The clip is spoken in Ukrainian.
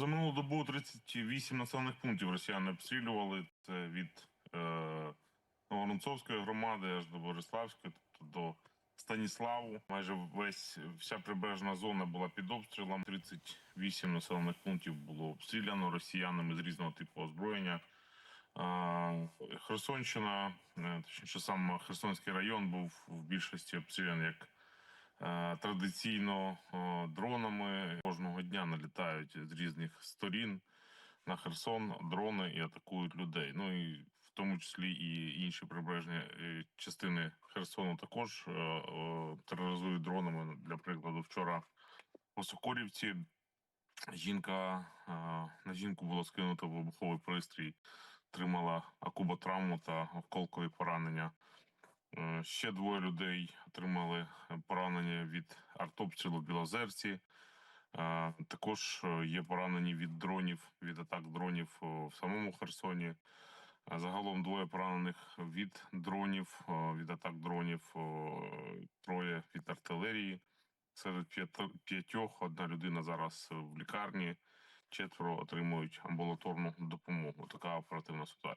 За минулу добу 38 населених пунктів росіяни обстрілювали. Це від е, Новоронцовської громади аж до Бориславської, тобто до Станіславу. Майже весь вся прибережна зона була під обстрілом. 38 населених пунктів було обстріляно росіянами з різного типу озброєння. Е, Херсонщина, е, точніше сам Херсонський район був в більшості обстріляний як традиційно е, дронами. Кожного дня налітають з різних сторін на Херсон дрони і атакують людей. Ну і в тому числі і інші прибережні е, частини Херсону також е, тероризують дронами. Для прикладу, вчора у Сокорівці жінка на жінку було скинуто вибуховий пристрій, отримала акуботравму та осколкові поранення. Е, Ще двоє людей отримали е, поранення від артобстрілу Білозерці. Е, Також є поранені від дронів, від атак дронів в самому Херсоні. Загалом двоє поранених від дронів, від атак дронів, троє від артилерії. Серед п'ят- п'ятьох одна людина зараз в лікарні, четверо отримують амбулаторну допомогу. Така оперативна ситуація.